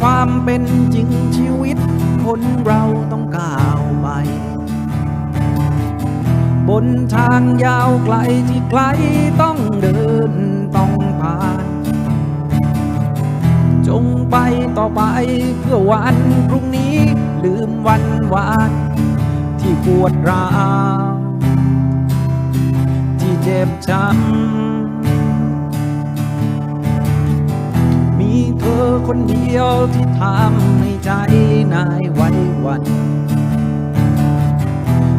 ความเป็นจริงชีวิต คนเราต้องก้าวไป บนทางยาวไกลที่ใครต้องเดินต้องผ่าน จงไปต่อไปเพื่อวันพรุ่งนี้ลืมวันวานที่ปวดร้าวที่เจ็บช้ำ คนเดียวที่ทำให้ใจนายไว้วัน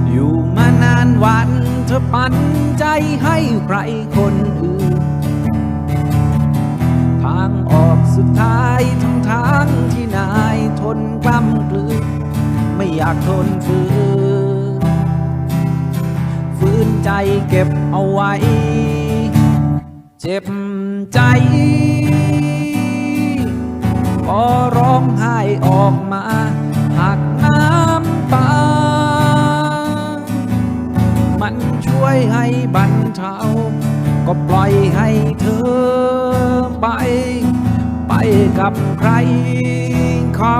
อยู่มานานวันเธอปันใจให้ใครคนอื่น ทางออกสุดท้ายทั้งทางที่นายทนกล้ำกลืนไม่อยากทนฝืนฝืนใจเก็บเอาไว้ เจ็บใจ อร้องไห้ออกมาหักน้ำตา มันช่วยให้บรรเทา ก็ปล่อยให้เธอไป ไปกับใครเขา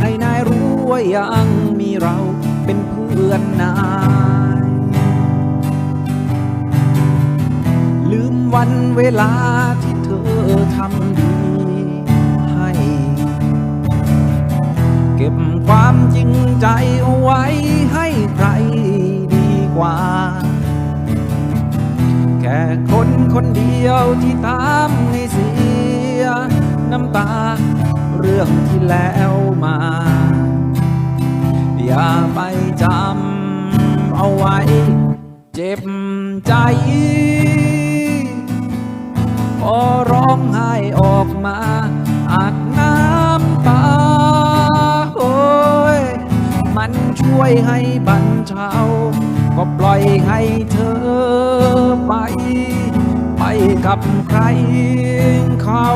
ให้นายรู้ว่ายังมีเราเป็นเพื่อนนายลืมวันเวลา ความจริงใจเอาไว้ให้ใครดีกว่า แค่คนคนเดียวที่ตามให้เสีย น้ำตา เรื่องที่แล้วมา อย่าไปจำเอาไว้ เจ็บใจพอร้องไห้ออกมาอา มันช่วยให้บรรเทาก็ปล่อยให้เธอไป ไปกับใครเขา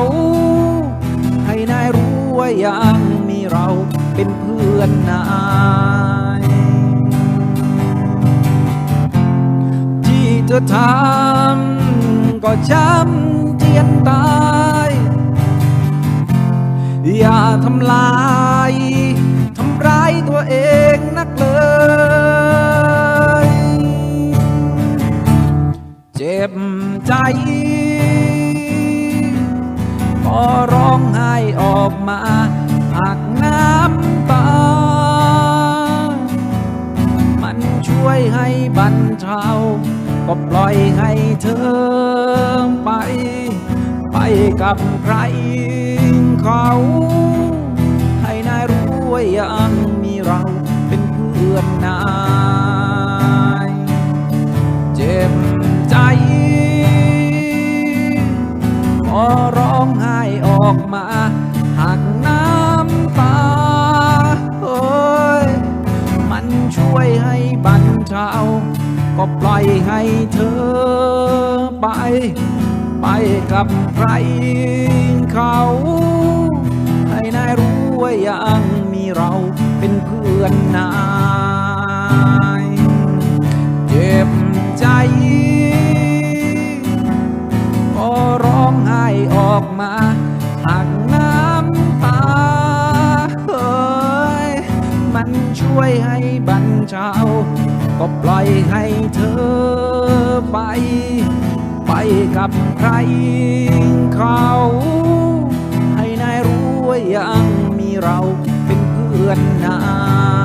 ให้นายรู้ว่ายังมีเราเป็นเพื่อนนายที่เธอทำก็ช้ำเจียนตาย อย่าทำลาย ทำร้ายตัวเอง นักเลย เจ็บใจพอร้องไห้ออกมาหักน้ำตา มันช่วยให้บรรเทาก็ปล่อยให้เธอไป ไปกับใครเขา ให้นายรู้ว่ายังมีเรา เพื่อนนาย เจ็บใจพอร้องไห้ออกมาหักน้ำตาโอ้ยมันช่วยให้บรรเทาก็ปล่อยให้เธอไป ไปกับใครเขาให้นายรู้ว่ายังมีเราเป็นเพื่อนนาย เจ็บใจพอร้องไห้ออกมาหักน้ำตาเฮ้ยมันช่วยให้บรรเทาก็ปล่อยให้เธอไป ไปกับใครเขาให้นายรู้ว่ายังมีเราเป็นเพื่อนนาย